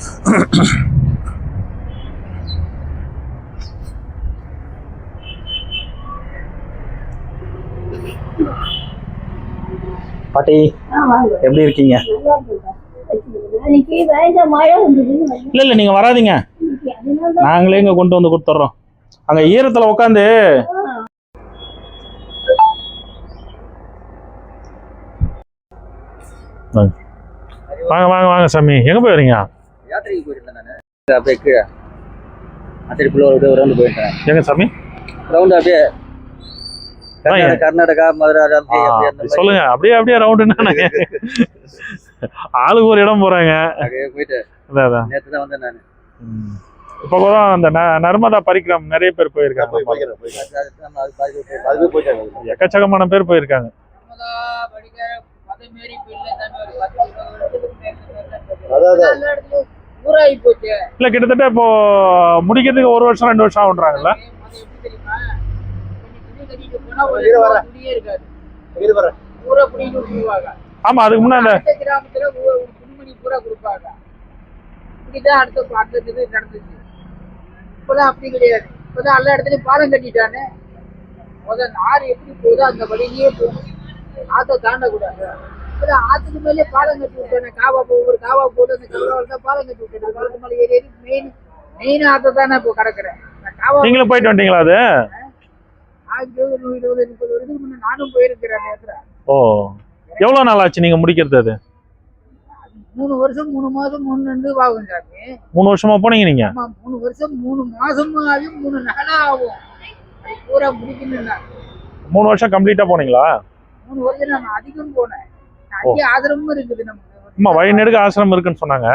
பாட்டி எப்படி இருக்கீங்க? இல்ல இல்ல நீங்க வராதீங்க. நாங்களே இங்க கொண்டு வந்து கொடுத்துட்றோம். அங்க ஈரத்துல உட்காந்து வாங்க வாங்க வாங்க சாமி. எங்க போய் வரீங்க? யாத்திரைக்கு போயிருந்தேன் நான் அப்படியே கீழே அத்திரிக்குள்ள அப்படியே ஒரு ரவுண்டு போயிட்டேன் எங்க சாமி ரவுண்டு அப்படியே கர்நாடகா மதுரை சொல்லுங்க அப்படியே அப்படியே ரவுண்டு ஆளுக்கு ஒரு இடம் போறாங்க அப்படியே போயிட்டு அதான் அதான் நேற்று தான் வந்தேன் நான் ம். இப்ப கூட அந்த நர்மதா பரிக்ரம் நிறைய பேர் போயிருக்காங்க அதுவே போயிட்டாங்க எக்கச்சக்கமான பேர் போயிருக்காங்க போச்சு இல்ல கிட்டத்தட்ட இப்போ முடிக்கிறதுக்கு ஒரு வருஷம் ரெண்டு வருஷம் ஆகுன்றாங்கல்ல ஆமா அதுக்கு முன்னாடி இப்படிதான் அடுத்த அடுத்த இது நடந்துச்சு. இப்பதான் அப்படி கிடையாது. இப்பதான் எல்லா இடத்துலயும் பாலம் கட்டிட்டானே. முதல் ஆறு எப்படி போகுதோ அந்த வழியிலேயே போகும். ஆத்த தாண்டக்கூடாது. இப்பதான் ஆத்துக்கு மேலே பாலம் கட்டி விட்டானே. காவா போ ஒரு காவா போட்டு அந்த காவாவில் தான் பாலம் கட்டி விட்டானே. பாலத்து மேலே ஏறி ஏறி மெயின் மெயின் ஆத்த தானே இப்போ கிடக்குறேன். காவா நீங்களும் போயிட்டு வந்துட்டீங்களா அது? ஆயிரத்தி இருபது இருபது முப்பது வருஷத்துக்கு முன்னே நானும் போயிருக்கிறேன் நேரத்துல ஓ எவ்வளவு நாள் ஆச்சு நீங்க முடிக்கிறது அது? மூணு வருஷம் மூணு மாசம் மூணு ரெண்டு ஆகும் சாமி. மூணு வருஷமா போனீங்க நீங்க? மூணு வருஷம் மூணு மாசமும் ஆகும் மூணு நாளா ஆகும். பூரா முடிக்கணும்னா மூணு வருஷம் கம்ப்ளீட்டா போனீங்களா? மூணு வருஷம் நான் அதிகம் போனேன். ஆதரவும் இருக்குது வழிநெடுக்க ஆசிரமம் இருக்குன்னு சொன்னாங்க.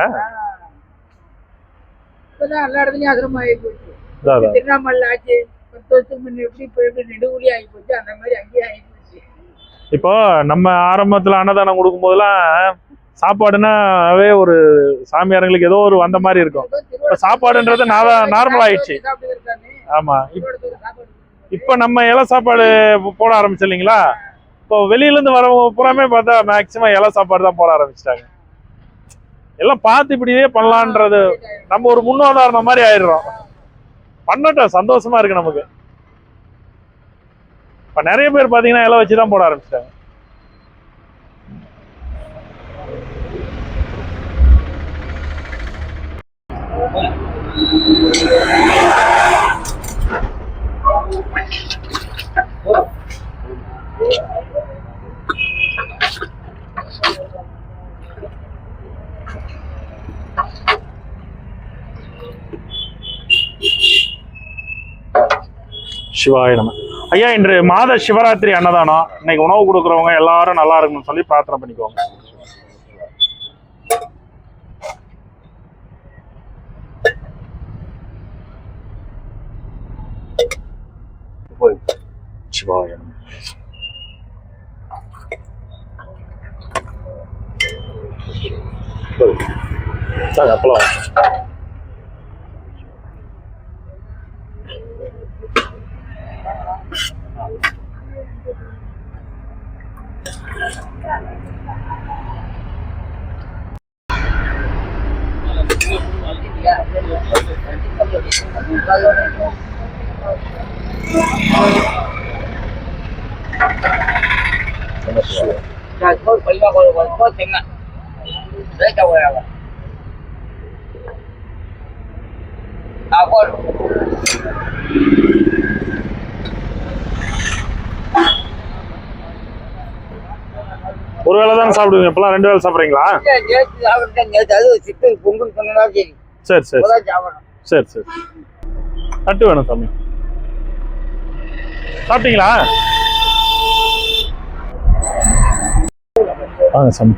இப்பதான் எல்லா இடத்துலயும் ஆசிரமம் ஆகி போச்சு. அதான், அதான். திருவண்ணாமலை ஆச்சு பத்து வருஷத்துக்கு முன்ன எப்படி இப்போ எப்படி நெடுகுலி ஆகி போச்சு அந்த மாதிரி அங்கேயே ஆகி போச்சு. இப்போ நம்ம ஆரம்பத்துல அன்னதானம் கொடுக்கும் போதெல்லாம் சாப்பாடுனாவே ஒரு சாமியாரங்களுக்கு ஏதோ ஒரு வந்த மாதிரி இருக்கும். இப்ப சாப்பாடுன்றது நார்மல் ஆயிடுச்சு. ஆமா. இப்ப நம்ம இலை சாப்பாடு போட ஆரம்பிச்சு இல்லைங்களா இப்போ வெளியிலேருந்து வரவங்க பூராமே பார்த்தா மேக்சிமம் இலை சாப்பாடு தான் போட ஆரம்பிச்சிட்டாங்க. எல்லாம் பார்த்து இப்படியே பண்ணலான்றது நம்ம ஒரு முன்னுதாரணம் மாதிரி ஆயிடுறோம். பண்ணட்டும் சந்தோஷமா இருக்கு நமக்கு. இப்ப நிறைய பேர் பாத்தீங்கன்னா இலை வச்சு தான் போட ஆரம்பிச்சிட்டாங்க. சிவாய நம ஐயா இன்று மாத சிவராத்திரி அன்னதானம் இன்னைக்கு உணவு கொடுக்குறவங்க எல்லாரும் நல்லா இருக்கணும்னு சொல்லி பிரார்த்தனை பண்ணிக்கோங்க சிவாய அப்பளம் Rồi thôi bị. Để cho rồi à. Con. ஒரு வேளை தானே சாப்பிடுவீங்க இப்பெல்லாம் ரெண்டு வேளை சாப்பிட்றீங்களா நேற்று சாப்பிட்டேன் நேற்று அது சிக்கன் பொங்கல் சொன்னா சரி சரி சரி சரி தட்டு வேணும் சாமி. சாப்பிட்டீங்களா? வாங்க சாமி.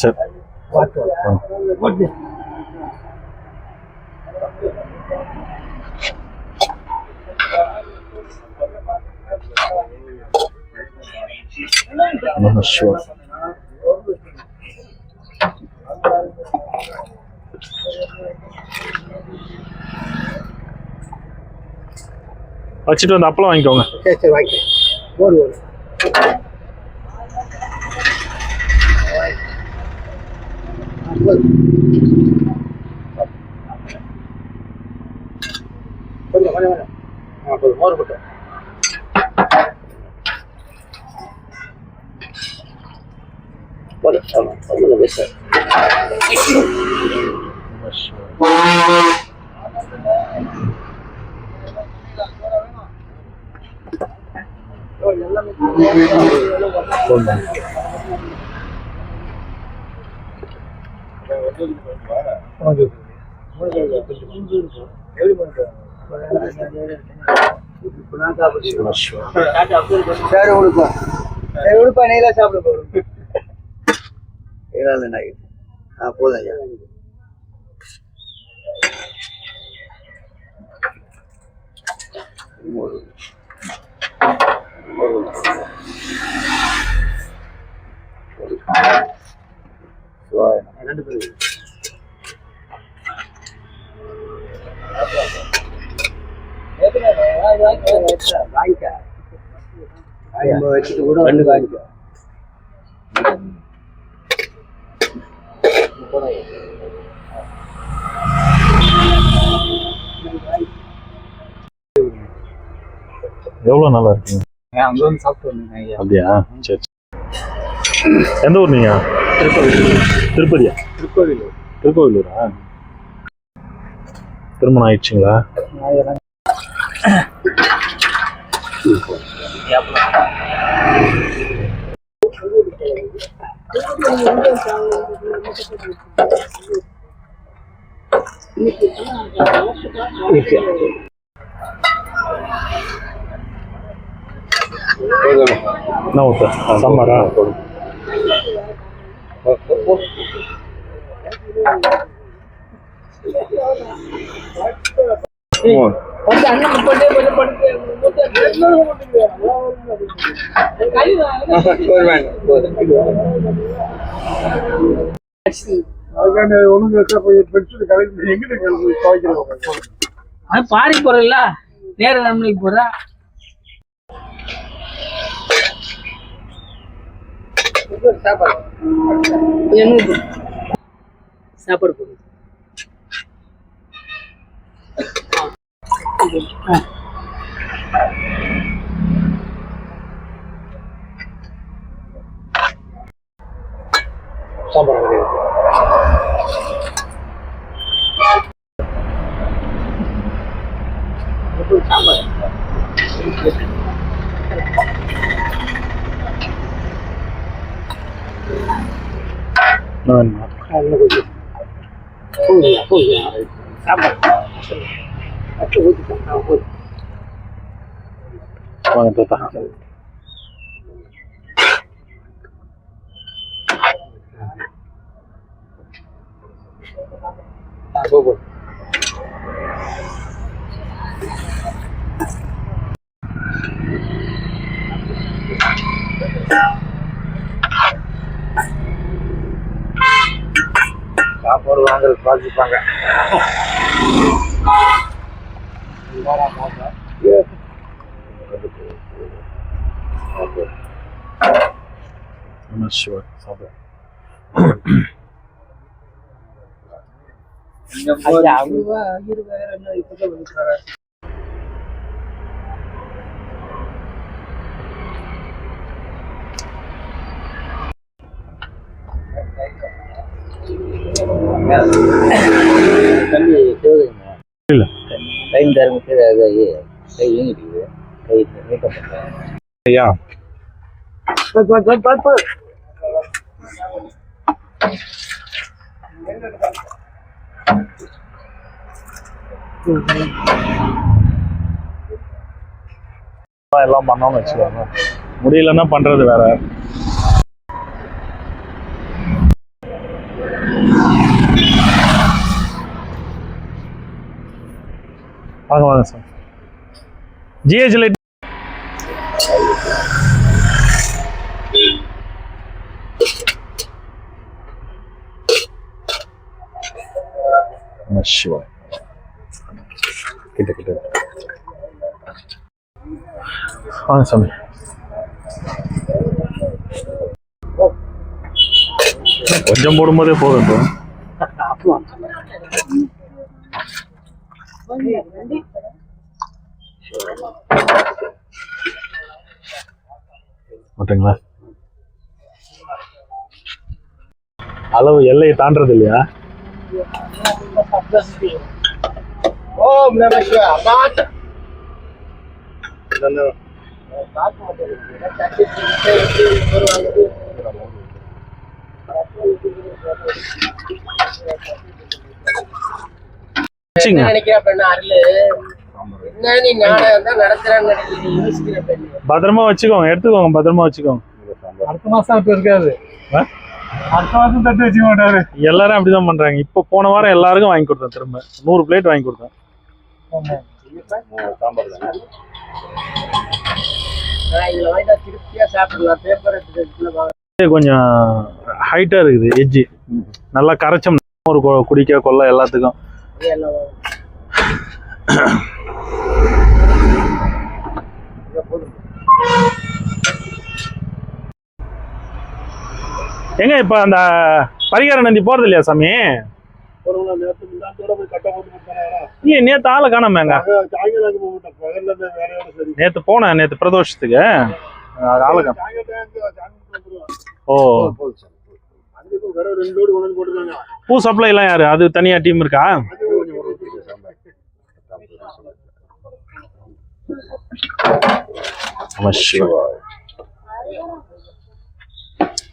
சரி. நம சிவா வச்சுட்டு வந்து அப்பளம் வாங்கிக்கோங்க. சரி சரி வாங்கிக்கிறேன். ஒரு ஒரு. கொஞ்சம் கொஞ்சம் மோர் போட்டோம் சரி உடுப்பா உடுப்பா நீங்களே சாப்பிட போகிறோம் ஏழாள் நாய் ஆ போதும் ஐயா ரெண்டு வாங்கிக்க வச்சுட்டு கூட ரெண்டு வாங்கிக்க எவ்வளோ நல்லா இருக்குங்க அங்க வந்து சாப்பிட்டு வந்தீங்க அப்படியா? சரி. எந்த ஊர் நீங்க? திருப்பதியா? திருக்கோவில் திருக்கோவிலூரா? திருமணம் ஆயிடுச்சுங்களா? என்ன ஊத்த பாரி போறல நேர நம்பிக்கை போறா சாப்பாடு. சாப்பாடு போடு. ஆ. சாம்பார் வேணுமா? போதும் போதும் சாம்பார் அச்சு ஊற்றிட்டேன் போதும் வாங்க தாத்தா போதும் சாப்பாடு வாங்குறது பார்த்துப்பாங்க sure. தம்பி சிவகங்க இல்ல. டைம் இதாகி கை வீங்கிட்டு கை நீட்டம் பண்ணுறேன் ஐயா எல்லாம் பண்ணோம்னு வச்சுக்கோங்க. முடியலன்னா பண்றது வேற. வாங்க வாங்க சார். ஜிஹெச் லைட் சிவா கிட்ட கிட்ட வாங்க சாமி கொஞ்சம் போடும்போதே போதும். ஓகேங்களா அளவு எல்லையை தாண்டறது இல்லையா ஓம் நம சிவாய. பத்திரமா வச்சுக்கோங்க. எடுத்துக்கோங்க. பத்திரமா வச்சுக்கோங்க. அடுத்த மாசம் அப்படி இருக்காது. எல்லாரும் அப்படிதான் பண்றாங்க. இப்போ போன வாரம் எல்லாருக்கும் வாங்கி கொடுத்தேன் திரும்ப. நூறு பிளேட் வாங்கி கொடுத்தேன். கொஞ்சம் ஹைட்டா இருக்குது எட்ஜி நல்லா கரைச்சம். ஒரு குடிக்க கொல்ல எல்லாத்துக்கும். எல்லாம் எங்க இப்ப அந்த பரிகார நந்தி போறது இல்லையா சாமி? இல்லையே நேத்து ஆளை காணாமங்க நேத்து போனேன் நேத்து பிரதோஷத்துக்கு. ஆளை காணோம். ஓ. பூ சப்ளை எல்லாம் யாரு? அது தனியா டீம் இருக்கா? நம சிவாய.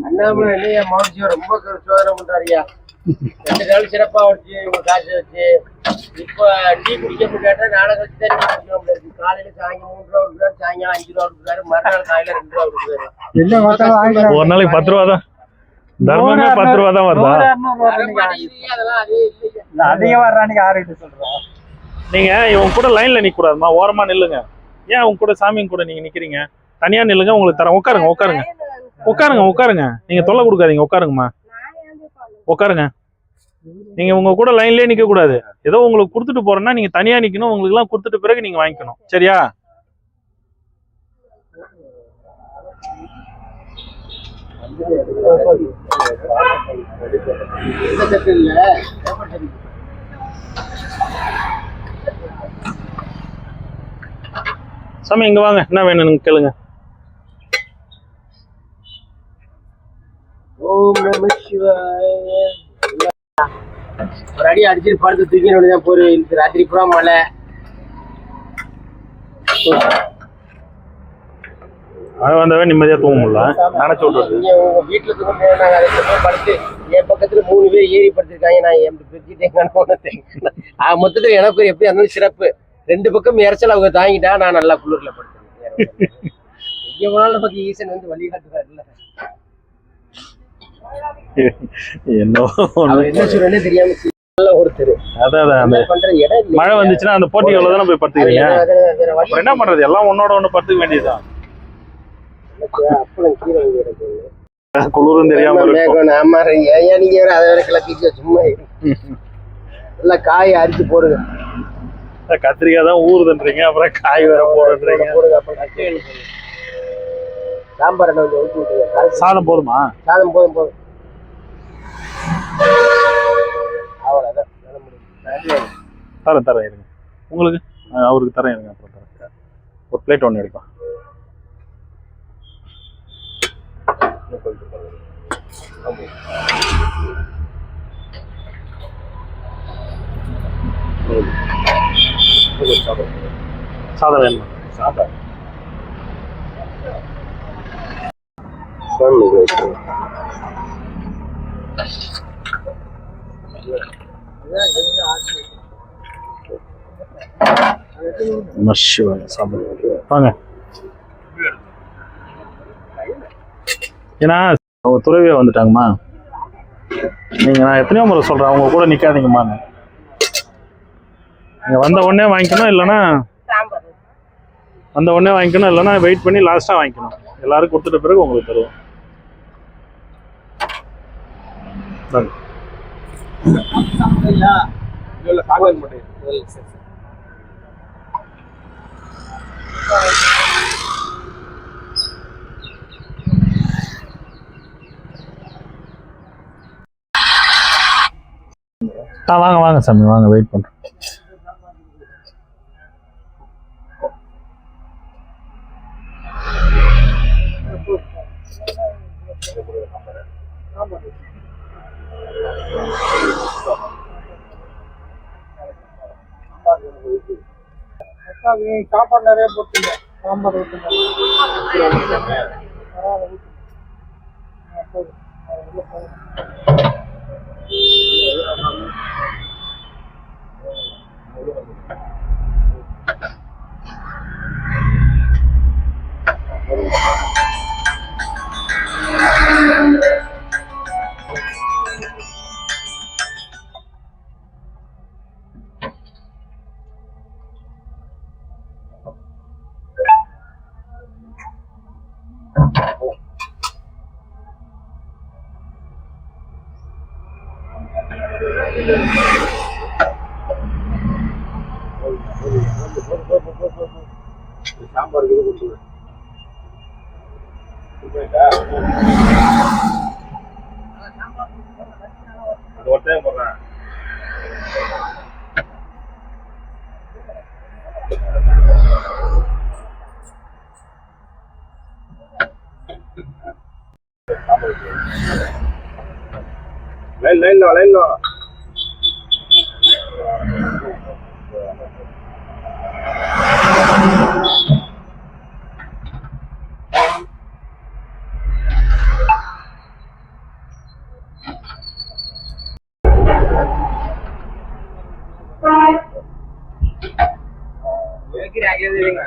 அண்ணாமலை இல்லையா ரொம்ப சோதனை பண்றாருயா ரெண்டு நாள் சிறப்பா வச்சு இவங்க காசு வச்சு இப்ப டீ குடிக்க முடியாட்டா நாளை கழிச்சு தான் காலையில சாயங்காலம் மூணு ரூபா கொடுக்குறாரு சாயங்காலம் அஞ்சு ரூபா கொடுக்குறாரு மறுநாள் காலையில ரெண்டு ரூபா கொடுக்குறாரு. ஒரு நாளைக்கு பத்து ரூபா தான். தர்மமே பத்து ரூபா தான் வருதா? அதிகம் சொல்றோம் நீங்க இவங்க கூட லைன்ல நிக்க கூடாதுமா ஓரமா நில்லுங்க. ஏன் உங்க கூட சாமிங்க கூட நீங்க நிக்கிறீங்க? தனியா நில்லுங்க உங்களுக்கு தரேன். உட்காருங்க உட்காருங்க. உட்காருங்க உட்காருங்க. நீங்க தொல்லை கொடுக்காதீங்க உட்காருங்கம்மா. உட்காருங்க. நீங்க உங்க கூட லைன்லயே நிக்க கூடாது ஏதோ உங்களுக்கு கொடுத்துட்டு போறேன்னா நீங்க தனியா நிக்கணும் உங்களுக்கு எல்லாம் கொடுத்துட்டு பிறகு நீங்க வாங்கிக்கணும். சரியா? இல்ல சாமி இங்க வாங்க. என்ன வேணும்னு கேளுங்க. ஓம் நம சிவாய. ஒரு அடி அடிச்சுட்டு படுத்து தூக்கி தான் போரு இன்னைக்கு ராத்திரி பூரா மழை. மழை வந்தாவே நிம்மதியா தூங்க முடியல. நினைச்சு விட்டுறது நீங்க உங்க வீட்டுல தூங்க முடியாது நாங்க அதை போய் படுத்து என் பக்கத்துல மூணு பேர் ஏறி படுத்திருக்காங்க. நான் என் பிரிச்சுட்டேன் ஆக மொத்தத்துல எனக்கு எப்படி இருந்தாலும் சிறப்பு. ரெண்டு பக்கம் இறைச்சல் அவங்க தாங்கிட்டா நான் நல்லா குளிர்ல படுத்தேன் நமக்கு ஈசன் வந்து வழிகாட்டுறாருல்ல என்ன தெரியாம. மழை வந்துச்சுன்னா அந்த போட்டிகளில் தானே போய் படுத்துக்கிறீங்க? என்ன- பண்றது? எல்லாம் ஒன்னோட ஒண்ணு படுத்துக்க வேண்டியதுதான். குளிரும் தெரியாம ஆமா ஏன் நீங்க அதை வேற கிளப்பிட்டு சும்மா. நல்லா காயை அரிச்சு போடுங்க. கத்திரிக்காய் தான் ஊறுதுன்றீங்க அப்புறம் காய் வேற போடுன்றீங்க சாம்பார் சாதம் போதுமா? சாதம் போதும் போதும். அவ்வளோதான் தரேன் தரேன் இருங்க. உங்களுக்கு? அவருக்கு தரேன் இருங்க அப்புறம் தரேன். ஒரு பிளேட் ஒன்று எடுப்பா சாதம் வேணுமா சாதம் வாங்க ஏன்னா அவங்க துறவியா வந்துட்டாங்கம்மா நீங்க நான் எத்தனையோ முறை சொல்றேன் அவங்க கூட நிக்காதீங்கம்மா நீங்கள் வந்த உடனே வாங்கிக்கணும் இல்லைன்னா வந்த உடனே வாங்கிக்கணும் இல்லைன்னா வெயிட் பண்ணி லாஸ்ட்டாக வாங்கிக்கணும். எல்லாரும் கொடுத்துட்ட பிறகு உங்களுக்கு தருவோம். வாங்க. ஆ வாங்க வாங்க சாமி வாங்க வெயிட் பண்ணுறேன் சாப்பாடு நிறைய போட்டுங்க. சாம்பார் ஊற்றுங்க yeah you're leaving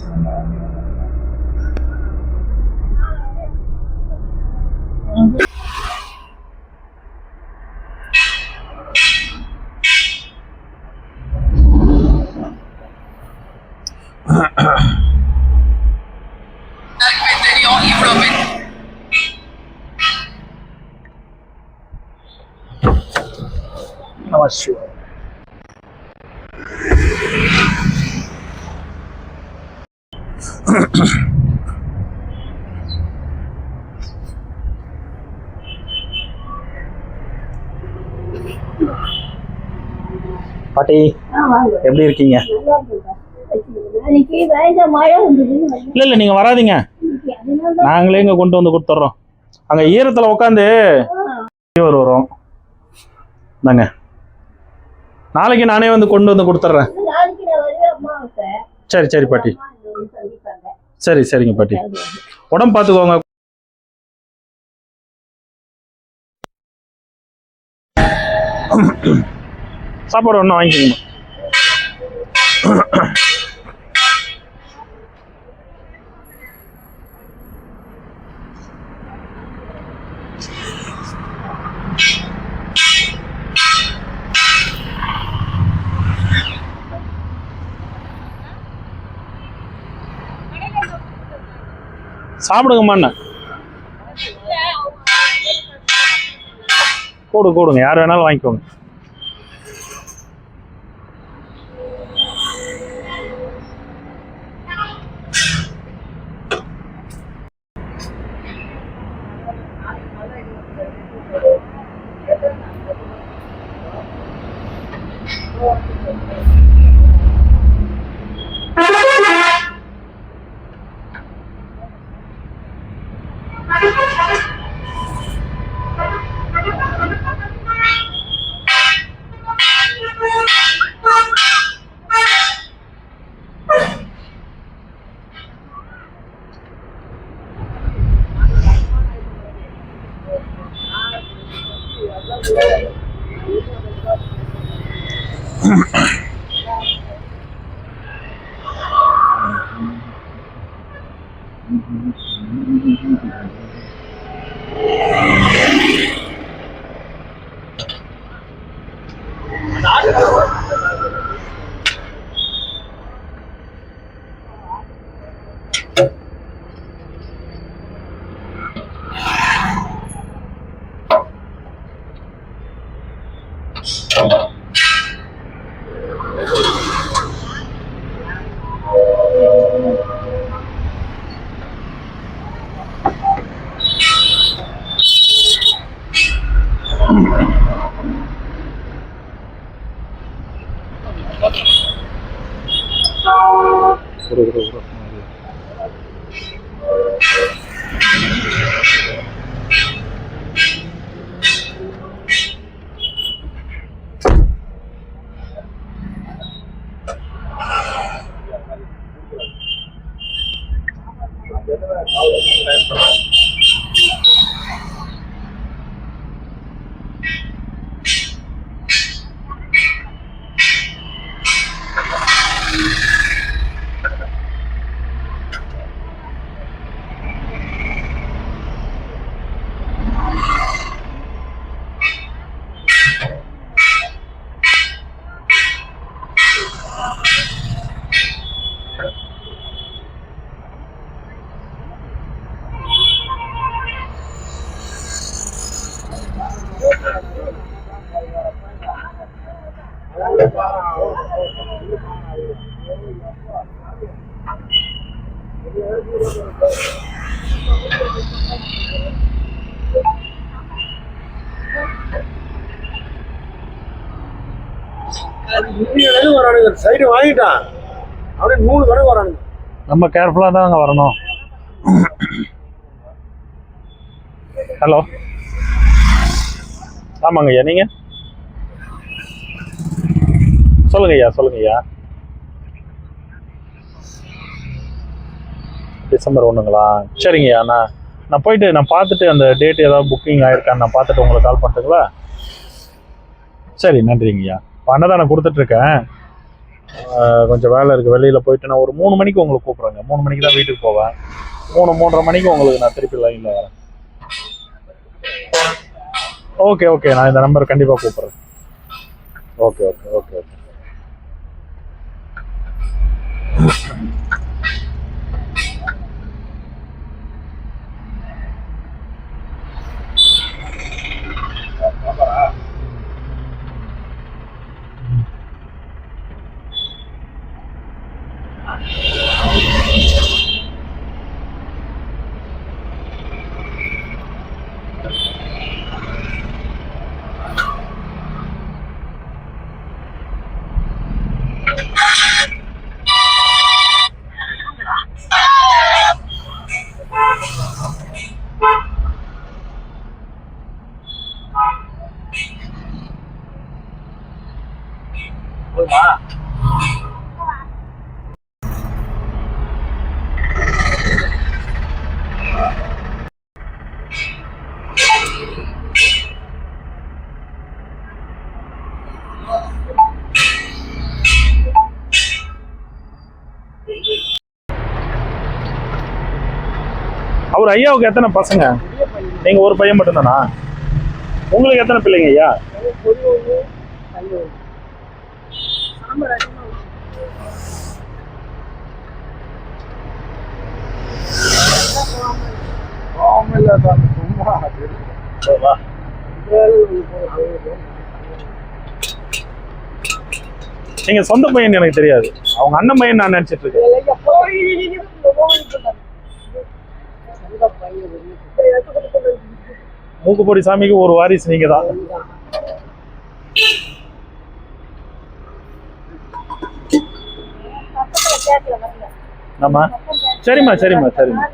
Deus. பாட்டி. எப்படி இருக்கீங்க? இல்ல இல்ல நீங்க வராதீங்க. நாங்களே இங்க கொண்டு வந்து கொடுத்துட்றோம். அங்க ஈரத்துல உட்காந்து வரும். இந்தாங்க. நாளைக்கு நானே வந்து கொண்டு வந்து கொடுத்துட்றேன். சரி சரி பாட்டி. சரி சரிங்க பாட்டி. உடம்பு பார்த்துக்கோங்க. சாப்பாடு ஒன்றும் வாங்கிக்கோங்க. சாப்பிடுங்கம்மா என்ன கூடு கூடுங்க யார் வேணாலும் வாங்கிக்கோங்க. குடு, சைடு வாங்கிட்டான். அப்படியே மூணு தடவை வரானுங்க. நம்ம கேர்ஃபுல்லாக தான் அங்கே வரணும். ஹலோ ஆமாங்க ஐயா நீங்கள் சொல்லுங்க ஐயா சொல்லுங்க ஐயா. டிசம்பர் ஒன்றுங்களா சரிங்க ஐயா நான் நான் போயிட்டு நான் பார்த்துட்டு அந்த டேட் ஏதாவது புக்கிங் ஆயிருக்கான்னு நான் பார்த்துட்டு உங்களுக்கு கால் பண்ணட்டுங்களா சரி நன்றிங்கய்யா இப்போ அன்னதானம் கொடுத்துட்ருக்கேன் கொஞ்சம் வேலை இருக்குது வெளியில் போயிட்டு நான் ஒரு மூணு மணிக்கு உங்களுக்கு கூப்பிட்றேங்க. மூணு மணிக்கு தான் வீட்டுக்கு போவேன். மூணு மூன்றரை மணிக்கு உங்களுக்கு நான் திருப்பி லைனில் வரேன். ஓகே ஓகே நான் இந்த நம்பர் கண்டிப்பாக கூப்பிட்றேன். ஓகே ஓகே ஓகே அவர் ஐயாவுக்கு எத்தனை பசங்க? நீங்க ஒரு பையன் மட்டும்தானா? உங்களுக்கு எத்தனை பிள்ளைங்க ஐயா? நீங்க சொந்த பையன் எனக்கு தெரியாது. அவங்க அண்ணன் பையன் நான் நினைச்சிட்டு இருக்கேன். மூக்குப்பொடி சாமிக்கு ஒரு வாரிசு நீங்க தான் ஆமா சரிம்மா சரிம்மா சரிம்மா.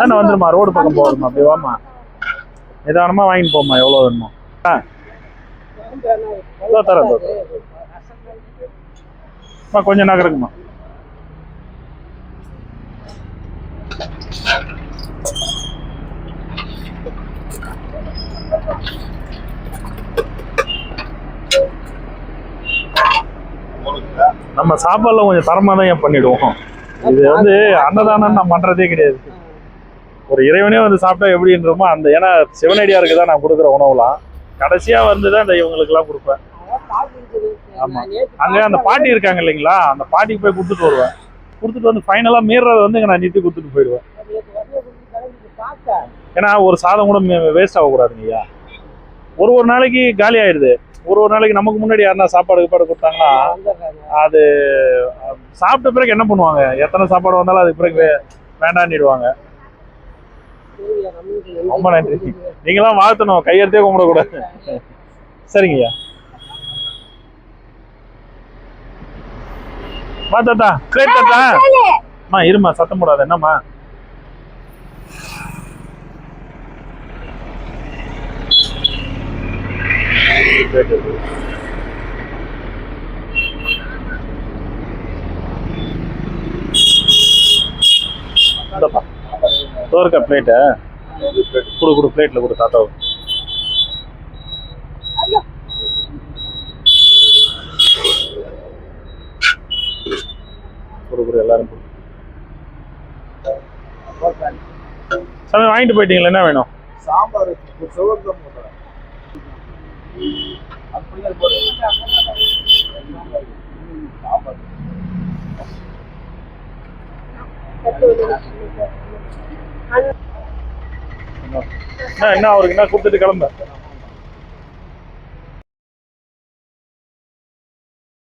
நான் வந்துருமா ரோடு பக்கம் போகணுமா அப்படி வாமா நிதானமா வாங்கிட்டு போமா எவ்வளோ வேணுமா. ஆ. தரேன் தரேன். அம்மா கொஞ்சம் நகருங்கம்மா. நம்ம சாப்பாடுல கொஞ்சம் தரமா தான் ஏன் பண்ணிடுவோம்? இது வந்து அன்னதானம் நான் பண்றதே கிடையாது. ஒரு இறைவனே வந்து சாப்பிட்டா எப்படின்றமோ அந்த ஏன்னா சிவனடியாருக்கு தான் நான் கொடுக்குற உணவுலாம். கடைசியா வந்து தான் இந்த இவங்களுக்குலாம் கொடுப்பேன். ஆமா. அங்க அந்த பாட்டி இருக்காங்க இல்லைங்களா? அந்த பாட்டிக்கு போய் கொடுத்துட்டு வருவேன். கொடுத்துட்டு வந்து ஃபைனலா மீறதை வந்து நான் நிறுத்தி கொடுத்துட்டு போயிடுவேன். ஏன்னா ஒரு சாதம் கூட வேஸ்ட் ஆகக்கூடாதுங்க ஐயா ஒரு ஒரு நாளைக்கு காலி ஆயிடுது. ஒரு ஒரு நாளைக்கு நமக்கு முன்னாடி யாருன்னா சாப்பாடு கீப்பாடு கொடுத்தாங்கன்னா அது சாப்பிட்ட பிறகு என்ன பண்ணுவாங்க? எத்தனை சாப்பாடு வந்தாலும் அதுக்கு பிறகு வேண்டான்னிடுவாங்க ரொம்ப நன்றி. நீங்களாம் வாழ்த்தணும். கையெழுத்தே கும்பிடக்கூடாது. சரிங்கய்யா. வா தாத்தா. பிளேட் தாத்தா. அம்மா இருமா சத்தம் போடாத. என்னம்மா? Plate இருக்கு. தோற்க பிளேட்டு கொடு கொடு பிளேட்ல கொடு தாத்தாவும் கொடு கொடு எல்லாரும் சாமி வாங்கிட்டு போயிட்டீங்களா? என்ன வேணும்? சாம்பார் சிவகம் என்ன அவருக்கு என்ன கொடுத்துட்டு கிளம்ப?